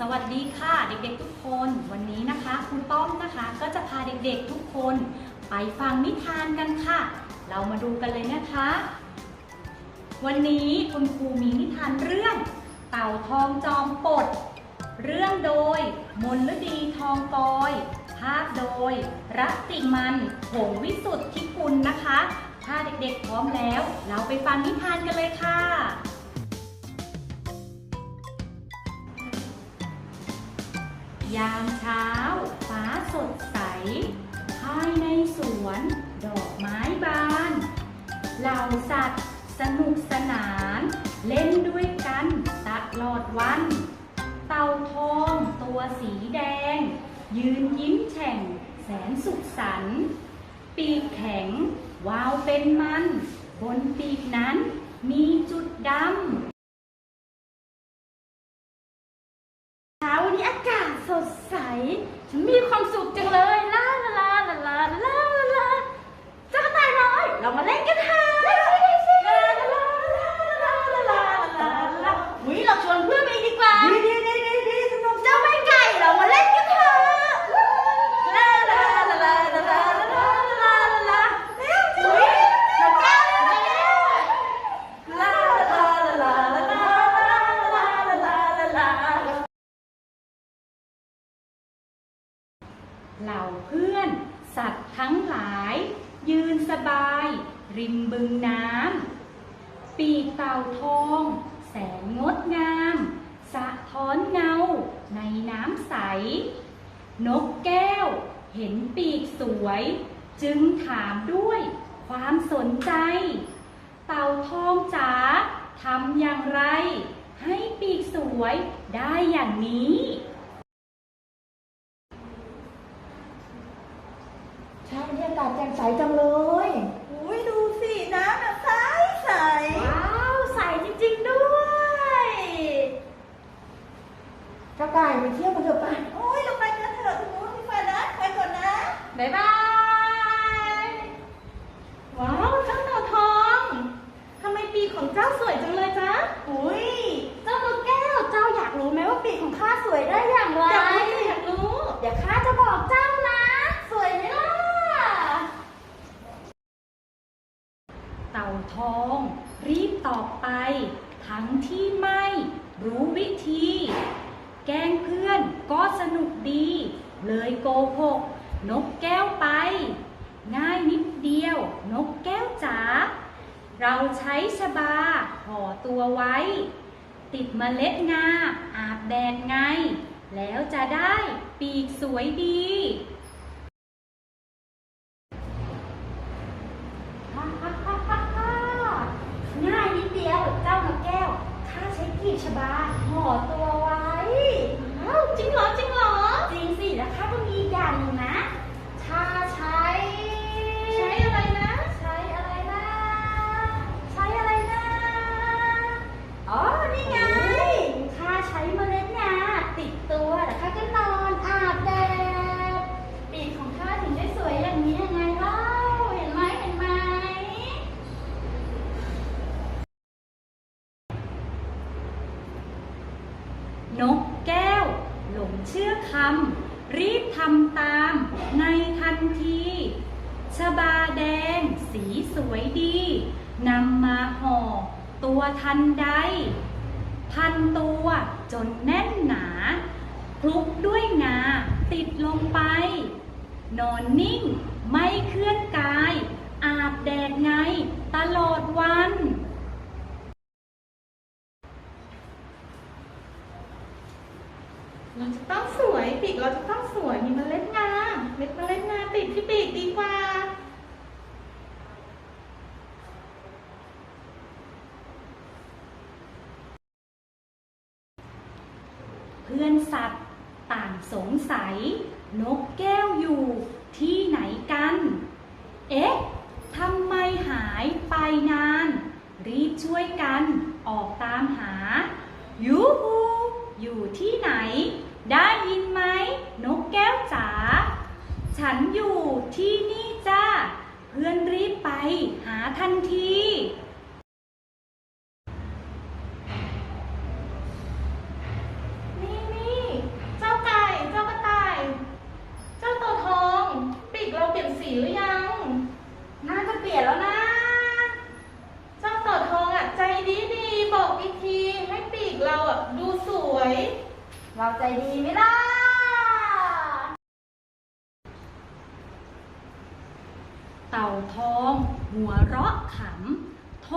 สวัสดีค่ะเด็กๆทุกคนวันนี้นะคะครูต้อมนะคะ ก็จะพาเด็กๆทุกคน ไปฟังนิทานกันค่ะ เรามาดูกันเลยนะคะ วันนี้คุณครูมีนิทานเรื่อง เต่าทองจอมปด เรื่องโดยมนฤดีทองกอย ภาพโดย รัติมันหงวิสุทธิกุลนะคะ ถ้าเด็กๆพร้อมแล้ว เราไปฟังนิทานกันเลยค่ะ ยามเช้า ฟ้าสดใส ภายในสวน ดอกไม้บาน เหล่าสัตว์ สนุกสนาน เล่นด้วยกันตลอดวัน เต่าทองตัวสีแดง ยืนยิ้มแฉ่ง แสนสุขสันต์ปีกแข็ง วาวเป็นมัน บนปีกนั้นมีจุดดำ เหล่าเพื่อน สัตว์ทั้งหลาย ยืนสบาย ริมบึงน้ำ ปีกเต่าทอง แสนงดงาม สะท้อนเงา ในน้ำใส นกแก้ว เห็นปีกสวย จึงถามด้วยความสนใจ เต่าทองจ๋าทำอย่างไร ให้ปีกสวยได้อย่างนี้ เช้ากาศแจ่มใสจังเลยดูสิน้ำแบบใสใส ว้าวใสจริงๆด้วย เจ้าไก่ไปเที่ยวกันเถอะไป โอ้ยเราไปกันเถอะคุณนู้นพี่ฟ้านะไปก่อนนะ บ๊ายบาย ว้าวเจ้าเต่าทองทำไมปีกของเจ้าสวยจังเลยจ๊ะ อุ้ย เจ้านกแก้ว เจ้าอยากรู้ไหมว่าปีกของข้าสวยได้อย่างไร อยากรู้สิอยากรู้ เดี๋ยวข้าจะบอกเจ้านะ สวยไหมล่ะ เต่าทอง รีบตอบไป ทั้งที่ไม่รู้วิธี แกล้งเพื่อน ก็สนุกดี เลยโกหก นกแก้วไป ง่ายนิดเดียว นกแก้วจ๋าเราใช้ชบาห่อตัวไว้ ติดเมล็ดงา อาบแดดไง แล้วจะได้ปีกสวยดีง่ายนิดเดียวเจ้านกแก้วข้าใช้กีบชบาห่อตัวไว้ อ้าวจริงเหรอจริงเหรอ จริงสิ แล้วข้าก็มีอีกอย่างหนึ่งนะ ถ้าใช้ ใช้อะไรนะ ใช้อะไรนะ ใช้อะไรนะ อ๋อ นี่ไง ข้าใช้เมล็ดงาติดตัวแล้วข้าก็นอนอาบแดด ปีกของข้าถึงได้สวยอย่างนี้ยังไงเล่า เห็นไหมเห็นไหม นกแก้ว หลงเชื่อคำ รีบทำตามในทันทีชบาแดง สีสวยดีนำมาห่อ ตัวทันใด พันตัวจนแน่นหนาคลุกด้วยงา ติดลงไป นอนนิ่งไม่เคลื่อนกาย อาบแดดไงตลอดวัน เราจะต้องสวย ปีกเราจะต้องสวยมีเมล็ดงาเม็ดเมล็ดงาติดที่ปีกดีกว่า เพื่อนสัตว์ต่างสงสัย นกแก้วอยู่ที่ไหนกัน เอ๊ะทำไมหายไปนาน รีบช่วยกันออกตามหา ยูฮูอยู่ที่ไหน ได้ยินไหมนกแก้วจ๋า ฉันอยู่ที่นี่จ้า เพื่อนรีบไปหาทันที นี่นี่เจ้าไก่ เต่าทอง หัวเราะขำ โท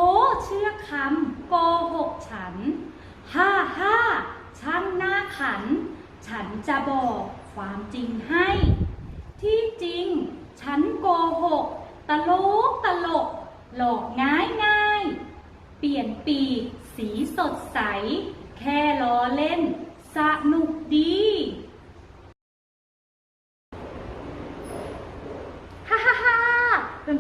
เชื่อคำโกหกฉันฮ่าฮ่าช่างหน้าขัน ฉันจะบอกความจริงให้ ที่จริง ฉันโกหก ตลกตลก หลอกง่ายง่าย เปลี่ยนปีกสีสดใส แค่ล้อเล่น สนุกดี ฮ่าฮ่าฮ่า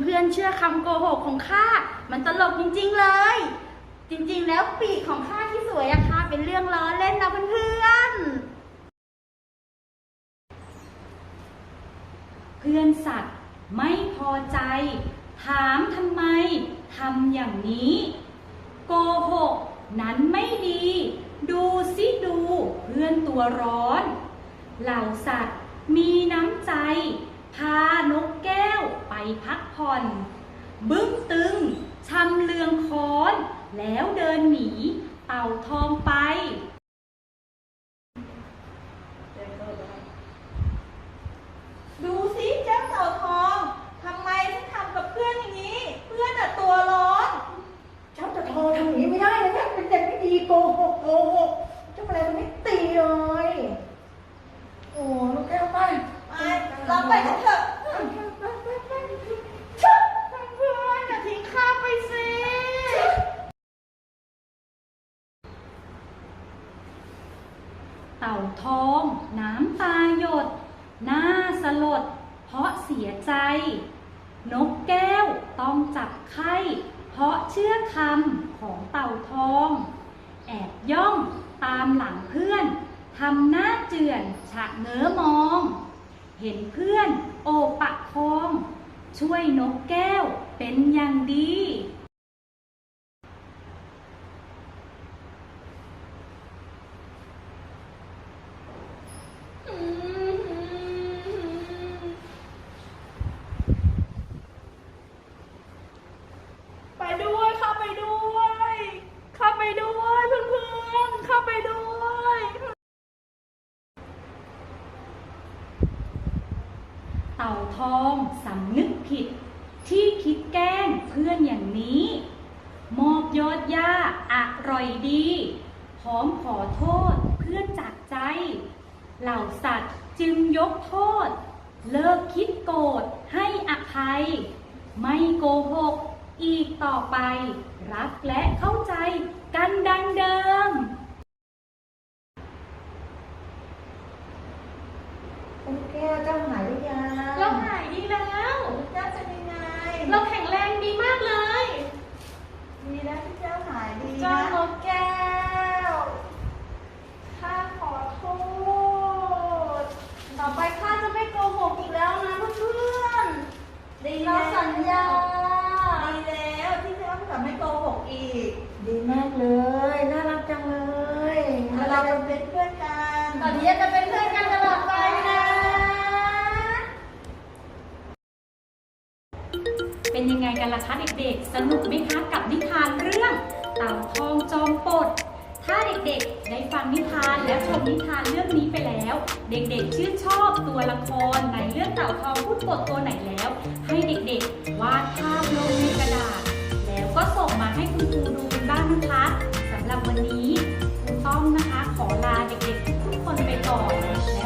เพื่ อนเชื่อคำโกหกของข้า มันตลกจริง ๆเลย จริงๆ แล้วปีกของข้าที่สวยอะค่ะเป็นเรื่องล้อเล่นนะเพื่อนๆ เพื่อนสัตว์ไม่พอใจ ถามทำไมทำอย่างนี้ โกหกนั้นไม่ดี ดูสิดูเพื่อนตัวร้อน เหล่าสัตว์มีน้ำใจ พานกแก้วไปพักผ่อน บึ้งตึงชำเลืองค้อน แล้วเดินหนี เต่าทองไป ดูสิเจ้าเต่าทองทำไมถึงทำกับเพื่อนอย่างนี้ เพื่อนอะตัวร้อน เจ้าจะโทรทำอย่างนี้ไม่ได้นะเนี่ยเป็นเด็กไม่ดีโกหกโกหกเจ้าอะไรมันไม่ตีเลย โอ้ลูกแก้วไป ไปเราไปกันเถอะ เพื่อนๆอย่าทิ้งข้าไปสิ เต่า ทอง น้ำตาหยด หน้าสลด เพราะเสียใจ นกแก้วต้องจับไข้ เพราะเชื่อคำของเต่าทอง แอบย่องตามหลังเพื่อนทำหน้าเจือนฉะเง้อมอง เห็นเพื่อนโอปะคอง ช่วยนกแก้วเป็นอย่างดี ไปด้วยเข้าไปด้วยเข้าไปด้วยเพื่อนๆเข้าไปด้วย เต่าทองสำนึกผิด ที่คิดแกล้งเพื่อนอย่างนี้ มอบยอดย่าอร่อยดี พร้อมขอโทษเพื่อนจากใจ เหล่าสัตว์จึงยกโทษ เลิกคิดโกรธให้อภัย ไม่โกหกอีกต่อไป รักและเข้าใจกันดังเดิมลูกแก้วเจ้าหายหรือยัง เราหายดีแล้ว เจ้าเป็นยังไง เราแข็งแรงดีมากเลย ดีแล้วที่เจ้าหายดี เจ้า นะ นกแก้ว ข้าขอโทษ ต่อไปข้าจะไม่โกหกอีกแล้วนะเพื่อน ดี ๆ แล้ เรา ว สัญญา ดีแล้วที่เจ้าจะไม่โกหกอีก ดีมากเลย น่ารักจังเลย แล้วเราจะเป็นเพื่อนกัน ตอนนี้จะเป็นเพื่อนกันตลอดไปนะ เป็นยังไงกันล่ะคะเด็กๆ สนุกไหมคะกับนิทานเรื่องเต่าทองจอมปด ถ้าเด็กๆ ได้ฟังนิทานและชมนิทานเรื่องนี้ไปแล้ว เด็กๆ ชื่นชอบตัวละครในเรื่องเต่าทองพูดปดตัวไหนแล้ว ให้เด็กๆ วาดภาพลงในกระดาษ แล้วก็ส่งมาให้คุณครูดูกันบ้างนะคะสำหรับวันนี้ครูต้อมนะคะ ขอลาเด็กๆ ทุกคนไปก่อน